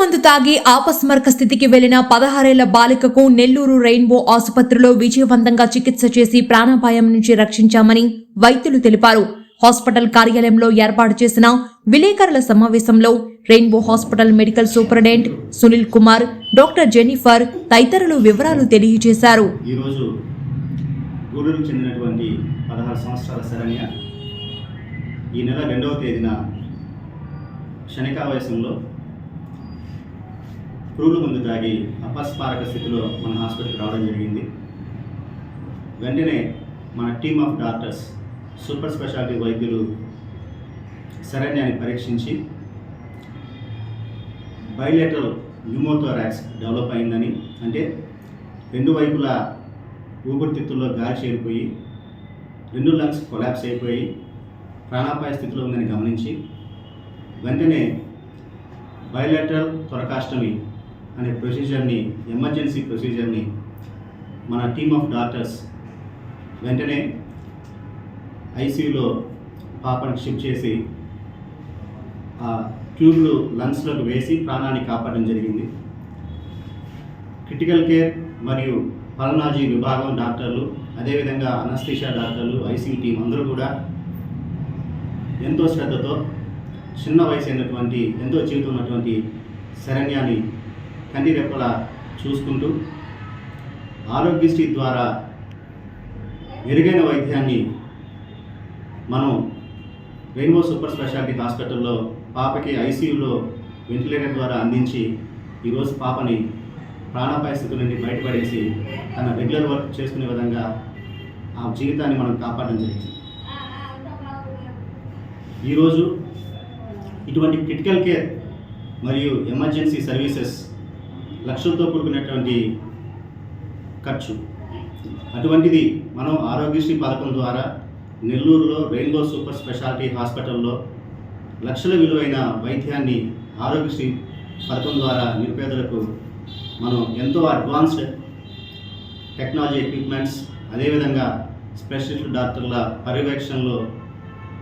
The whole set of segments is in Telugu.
మందు తాగి ఆపస్మరక స్థితికి వెళ్ళిన పదహారేళ్ళ బాలికకు నెల్లూరు రెయిన్బో ఆసుపత్రిలో విజయవంతంగా చికిత్స చేసి ప్రాణాపాయం నుంచి రక్షించామని వైద్యులు తెలిపారు. హాస్పిటల్ కార్యాలయంలో ఏర్పాటు చేసిన విలేకరుల సమావేశంలో Rainbow hospital medical superintendent Sunil Kumar doctor Jennifer తదితరులు వివరాలు తెలియజేశారు. ఈ నెల రెండవ తేదీన పురుగుల మందు తాగి అపస్మారక స్థితిలో మన హాస్పిటల్కి రావడం జరిగింది. వెంటనే మన team of doctors super speciality వైద్యులు శరణ్యాన్ని పరీక్షించి బయోలేటరల్ న్యూమోథోరాక్స్ డెవలప్ అయిందని అంటే రెండు వైపులా ఊపిరితిత్తుల్లో గాలి చేరిపోయి రెండు లంగ్స్ కొలాప్స్ అయిపోయి ప్రాణాపాయ స్థితిలో ఉందని గమనించి వెంటనే బయోలేటరల్ త్వరకాష్టమి అనే ప్రొసీజర్ని ఎమర్జెన్సీ ప్రొసీజర్ని మన టీమ్ ఆఫ్ డాక్టర్స్ వెంటనే ఐసీయూలో పాపను షిఫ్ట్ చేసి ఆ ట్యూబ్లు లంగ్స్లోకి వేసి ప్రాణాన్ని కాపాడడం జరిగింది. క్రిటికల్ కేర్ మరియు పల్నాజీ విభాగం డాక్టర్లు అదేవిధంగా అనస్థిషియా డాక్టర్లు ఐసీయూ టీం అందరూ కూడా ఎంతో శ్రద్ధతో చిన్న వయసు అయినటువంటి ఎంతో జీవితం ఉన్నటువంటి శరణ్యాన్ని కంటి రెప్పలా చూసుకుంటూ ఆరోగ్యశ్రీ ద్వారా మెరుగైన వైద్యాన్ని మనం రెయిన్బో సూపర్ స్పెషాలిటీ హాస్పిటల్లో పాపకి ఐసీయూలో వెంటిలేటర్ ద్వారా అందించి ఈరోజు పాపని ప్రాణాపాయ స్థితి నుండి బయటపడేసి తన రెగ్యులర్ వర్క్ చేసుకునే విధంగా ఆ జీవితాన్ని మనం కాపాడడం జరిగింది. ఈరోజు ఇటువంటి క్రిటికల్ కేర్ మరియు ఎమర్జెన్సీ సర్వీసెస్ లక్షలతో కూడుకున్నటువంటి ఖర్చు. అటువంటిది మనం ఆరోగ్యశ్రీ పథకం ద్వారా నెల్లూరులో రెయిన్బో సూపర్ స్పెషాలిటీ హాస్పిటల్లో లక్షల విలువైన వైద్యాన్ని ఆరోగ్యశ్రీ పథకం ద్వారా నిరుపేదలకు మనం ఎంతో అడ్వాన్స్డ్ టెక్నాలజీ ఎక్విప్మెంట్స్ అదేవిధంగా స్పెషలిస్ట్ డాక్టర్ల పర్యవేక్షణలో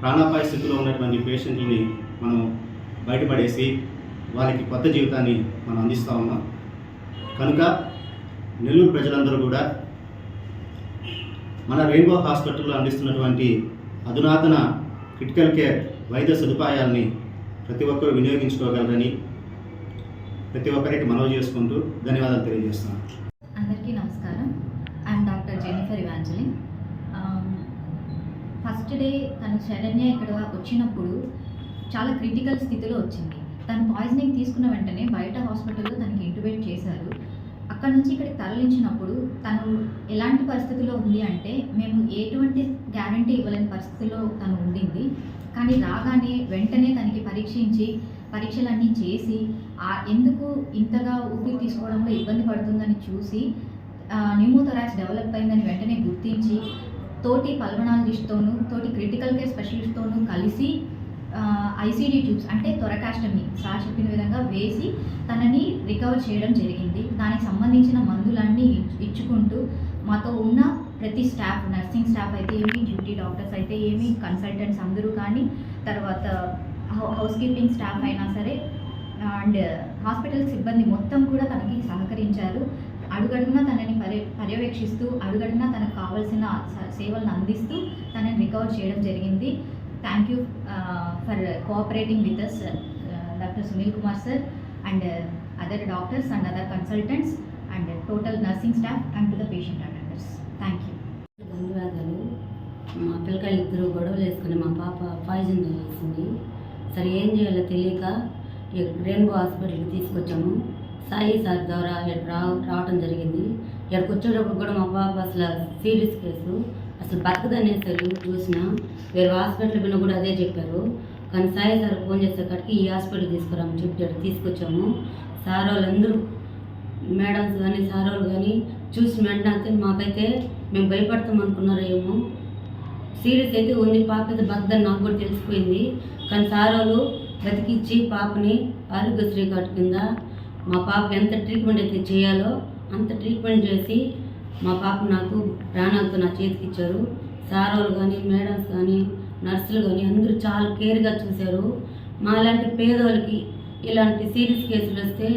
ప్రాణాపాయ స్థితిలో ఉన్నటువంటి పేషెంట్లని మనం బయటపడేసి వారికి కొత్త జీవితాన్ని మనం అందిస్తూ ఉన్నాం. కనుక నెల్లూరు ప్రజలందరూ కూడా మన రెయిన్బో హాస్పిటల్లో అందిస్తున్నటువంటి అధునాతన క్రిటికల్ కేర్ వైద్య సదుపాయాల్ని ప్రతి ఒక్కరూ వినియోగించుకోగలరని ప్రతి ఒక్కరికి మనవి చేసుకుంటూ ధన్యవాదాలు తెలియజేస్తున్నాను. అందరికీ నమస్కారం. I'm doctor Jennifer Evangeline first day తను శరణ్య ఇక్కడ వచ్చినప్పుడు చాలా క్రిటికల్ స్థితిలో వచ్చింది. తను పాయిజనింగ్ తీసుకున్న వెంటనే బయట హాస్పిటల్లో తనకి ఇంటిబేట్ చేశారు. అక్కడ నుంచి ఇక్కడికి తరలించినప్పుడు తను ఎలాంటి పరిస్థితిలో ఉంది అంటే మేము ఎటువంటి గ్యారంటీ ఇవ్వలేని పరిస్థితిలో తను ఉండింది. కానీ రాగానే వెంటనే తనకి పరీక్షించి పరీక్షలన్నీ చేసి ఆ ఎందుకు ఇంతగా ఊపిరి తీసుకోవడంలో ఇబ్బంది పడుతుందని చూసి న్యూమోథొరాక్స్ డెవలప్ అయిందని వెంటనే గుర్తించి తోటి పల్మనాలజిస్ట్తోనూ తోటి క్రిటికల్ కేర్ స్పెషలిస్ట్తోనూ కలిసి ఐసీడీ ట్యూబ్స్ అంటే త్వరకాష్టమి. సార్ చెప్పిన విధంగా వేసి తనని రికవర్ చేయడం జరిగింది. దానికి సంబంధించిన మందులన్నీ ఇచ్చుకుంటూ మాతో ఉన్న ప్రతి స్టాఫ్ నర్సింగ్ స్టాఫ్ అయితే ఏమి డ్యూటీ డాక్టర్స్ అయితే ఏమి కన్సల్టెంట్స్ అందరూ కానీ తర్వాత హౌస్ కీపింగ్ స్టాఫ్ అయినా సరే అండ్ హాస్పిటల్ సిబ్బంది మొత్తం కూడా తనకి సహకరించారు. అడుగడుగునా తనని పర్య పర్యవేక్షిస్తూ అడుగడుగునా తనకు కావాల్సిన సేవలను అందిస్తూ తనని రికవర్ చేయడం జరిగింది. Thank you for cooperating with us doctor Sunil Kumar sir and other doctors and other consultants and total nursing staff and to the patient attenders thank you ధన్యవాదాలు. మా పిల్లకాయలు ఇద్దరు గొడవలు వేసుకుని మా పాప పాయిజన్ తాగేసింది సరే ఏం చేయాలో తెలియక రెయిన్బో హాస్పిటల్కి తీసుకొచ్చాము. సాయి సార్ ద్వారా రా రావటం జరిగింది. ఇక్కడికి వచ్చేటప్పుడు కూడా మా పాప అసలు సీరియస్ కేసు. అసలు బతకదనేసారు చూసిన. వేరే హాస్పిటల్ పోయినా కూడా అదే చెప్పారు. కానీ సాయి సార్ ఫోన్ చేసేకాడికి ఈ హాస్పిటల్ తీసుకురామని చెప్పాడు తీసుకొచ్చాము. సార్ వాళ్ళందరూ మేడమ్స్ కానీ సార్ వాళ్ళు కానీ చూసి వెంటనే మాకైతే మేము భయపడతాం అనుకున్నారో ఏమో సీరియస్ అయితే ఉంది పాప అయితే బద్దని నాకు కూడా తెలిసిపోయింది. కానీ సార్ వాళ్ళు బతికిచ్చి పాపని ఆరోగ్యశ్రీ కార్డు కింద మా పాపకి ఎంత ట్రీట్మెంట్ అయితే చేయాలో అంత ట్రీట్మెంట్ చేసి మా పాప నాకు ప్రాణాలతో నా చేతికి ఇచ్చారు. సార్ వాళ్ళు కానీ మేడమ్స్ కానీ నర్సులు కానీ అందరూ చాలా కేర్గా చూశారు. మాలాంటి పేదవాళ్ళకి ఇలాంటి సీరియస్ కేసులు వస్తే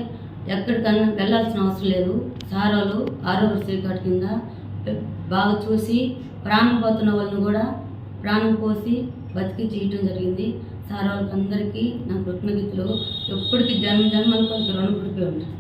ఎక్కడికన్నా వెళ్ళాల్సిన అవసరం లేదు. సార్ వాళ్ళు ఆరోగ్య శ్రీకాట్ కింద బాగా చూసి ప్రాణం పోతున్న వాళ్ళని కూడా ప్రాణం పోసి బతికి చేయటం జరిగింది. సార్ వాళ్ళకి అందరికీ నా కృతజ్ఞతలు. ఎప్పటికీ జన్మ జన్మలకు రుణపడిపోయి ఉంటారు.